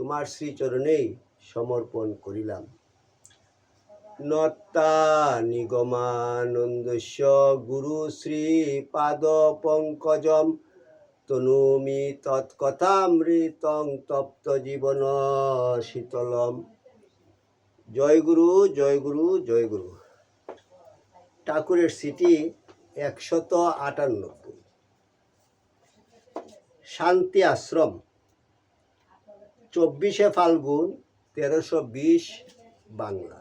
তোমার শ্রীচরণেই সমর্পণ করিলাম। নত্তা নিগমানন্দস্য গুরু শ্রী পাদ পঙ্কজম, তনুমি তৎকথামৃতং তপ্ত জীবন শীতলম। জয় গুরু জয় গুরু জয় গুরু। ঠাকুরের সিটি একশত আটানব্বই। শান্তি আশ্রম। চব্বিশে ফাল্গুন তেরোশো বিশ বাংলা।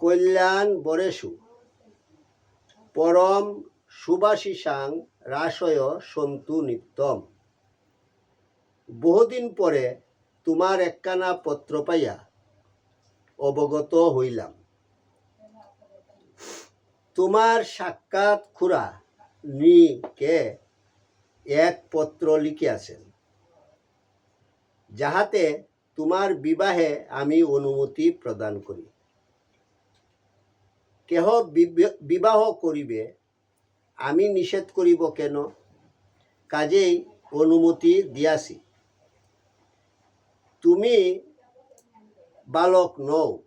কল্যাণ বরেশু পরম সুবাসিসাং রাসয় সন্তু নিত্যম। বহুদিন পরে তোমার একখানা পত্র পাইয়া অবগত হইলাম। তোমার সাক্ষাৎ খুড়া নি কে এক পত্র লিখিয়াছেন। যাহাতে তোমার বিবাহে আমি অনুমতি প্রদান করি। কেহ বিব- বিবাহ করিবে, আমি নিষেধ করিব কেন? কাজেই অনুমতি দিয়াছি। তুমি বালক নও,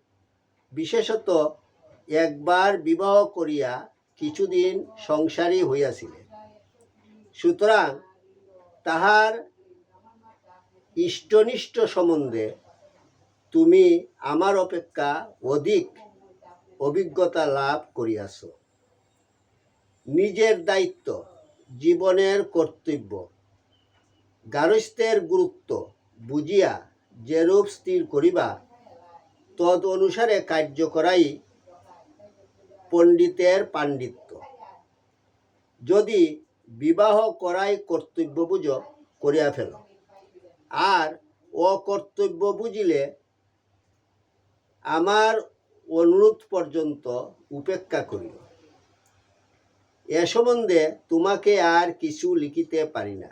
বিশেষত একবার বিবাহ করিয়া কিছুদিন সংসারী হইয়াছিলে। সুতরাং তাহার ইষ্টনিষ্ঠ সম্বন্ধে তুমি আমার অপেক্ষা অধিক অভিজ্ঞতা লাভ করিয়াছ। নিজের দায়িত্ব, জীবনের কর্তব্য গারস্থের গুরুত্ব বুঝিয়া যেরূপ স্থির করিবা তদ অনুসারে কার্য করাই পণ্ডিতের পাণ্ডিত্য। যদি বিবাহ করাই কর্তব্য বুঝ করিয়া ফেল। আর অকর্তব্য বুঝিলে আমার অনুরোধ পর্যন্ত উপেক্ষা করিল। এ সম্বন্ধে তোমাকে আর কিছু লিখিতে পারি না।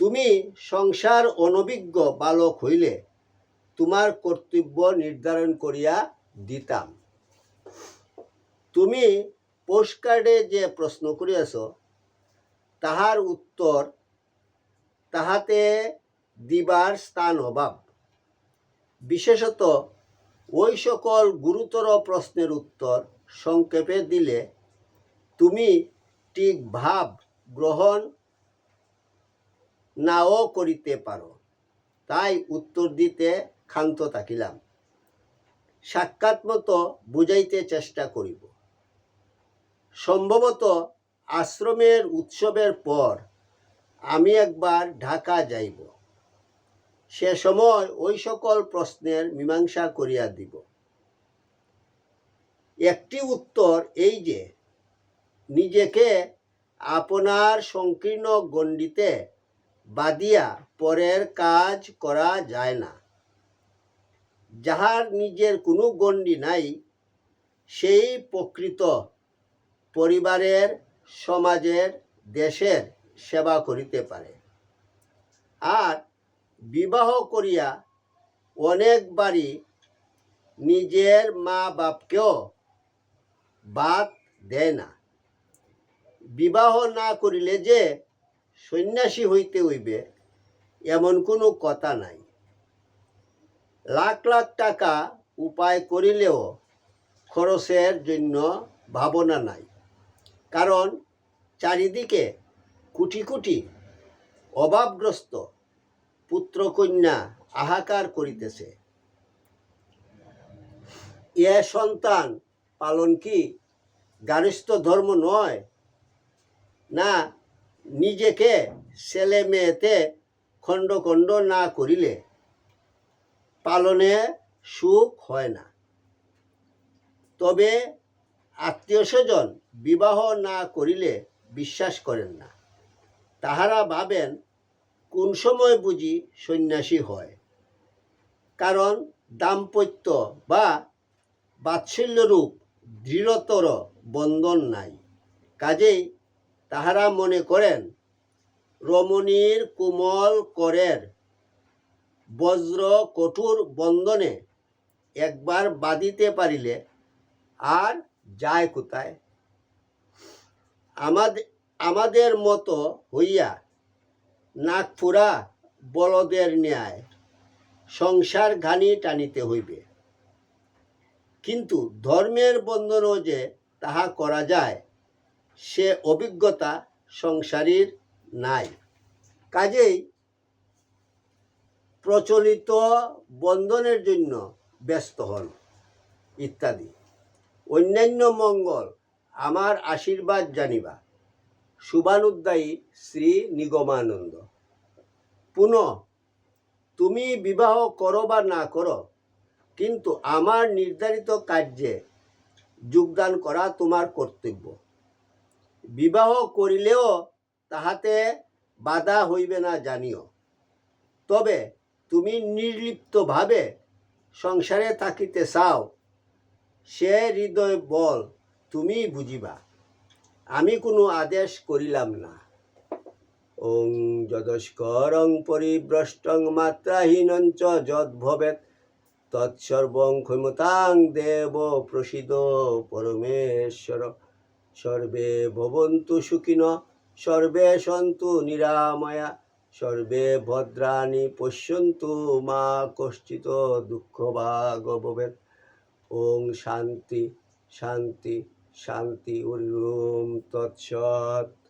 তুমি সংসার অনভিজ্ঞ বালক হইলে তোমার কর্তব্য নির্ধারণ করিয়া দিতাম। তুমি পোস্টকার্ডে যে প্রশ্ন করিয়াছ, তাহার উত্তর তাহাতে দিবার স্থান অভাব। বিশেষত ওই সকল গুরুতর প্রশ্নের উত্তর সংক্ষেপে দিলে, তুমি ঠিক ভাব গ্রহণ নাও করিতে পারো। তাই উত্তর দিতে ক্ষান্ত থাকিলাম। সাক্ষাৎ মতো বুঝাইতে চেষ্টা করিব। সম্ভবত আশ্রমের উৎসবের পর আমি একবার ঢাকা যাইব। সে সময় ওই সকল প্রশ্নের মীমাংসা করিয়া দিব। একটি উত্তর এই যে, নিজেকে আপনার সংকীর্ণ গণ্ডিতে বাদিয়া পরের কাজ করা যায় না। যাহার নিজের কোনো গণ্ডি নাই, সেই প্রকৃত পরিবারের, সমাজের, দেশের সেবা করিতে পারে। আর বিবাহ করিয়া অনেকবারই নিজের মা বাপকেও বাদ দেয় না। বিবাহ না করিলে যে সন্ন্যাসী হইতে হইবে, এমন কোনো কথা নাই। লাখ লাখ টাকা উপায় করিলেও খরচের জন্য ভাবনা নাই। কারণ চারিদিকে কোটি কোটি অভাবগ্রস্ত পুত্রকন্যা হাহাকার করিতেছে। এ সন্তান পালন কি গার্হস্থ ধর্ম নয়? না, নিজেকে ছেলে মেয়েতে খণ্ড খণ্ড না করিলে পালনে সুখ হয় না। তবে আত্মীয় স্বজন বিবাহ না করিলে বিশ্বাস করেন না। তাহারা ভাবেন, কোন সময় বুঝি সন্ন্যাসী হয়। কারণ দাম্পত্য বা বাৎসল্যরূপ দৃঢ়তর বন্ধন নাই। কাজেই তাহারা মনে করেন, রমণীর কোমল করের বজ্র কঠোর বন্ধনে একবার বাঁধিতে পারিলে আর যায় কোথায়? আমাদের আমাদের মতো হইয়া নাকপুরা বলদের ন্যায় সংসার ঘানি টানিতে হইবে। কিন্তু ধর্মের বন্ধনও যে তাহা করা যায়, সে অভিজ্ঞতা সংসারীর নাই। কাজেই প্রচলিত বন্ধনের জন্য ব্যস্ত হন, ইত্যাদি। অন্যান্য মঙ্গল আমার আশীর্বাদ জানিবা। শুভানুদ্দায়ী শ্রী নিগমানন্দ। পুনঃ, তুমি বিবাহ করো বা না করো, কিন্তু আমার নির্ধারিত কার্যে যোগদান করা তোমার কর্তব্য। বিবাহ করিলেও তাহাতে বাধা হইবে না জানিও। তবে তুমি নির্লিপ্তভাবে সংসারে থাকিতে চাও, সে হৃদয় বল তুমি বুঝিবা। আমি কোনো আদেশ করিলাম না। ওং যদস্করং পরিভ্রষ্টং মাত্রাহীনং চ যদ ভবেত তৎসর্বং ক্ষমতাং দেব প্রসিদ পরমেশ্বর। সর্বে ভবন্তু সুখিন, সর্বে সন্তু নিরাময়া, সর্বে ভদ্রাণি পশ্যন্তু মা কশ্চিত দুঃখ ভাগ ভবেত ওং শান্তি শান্তি। শান্তি ওম তৎসৎ।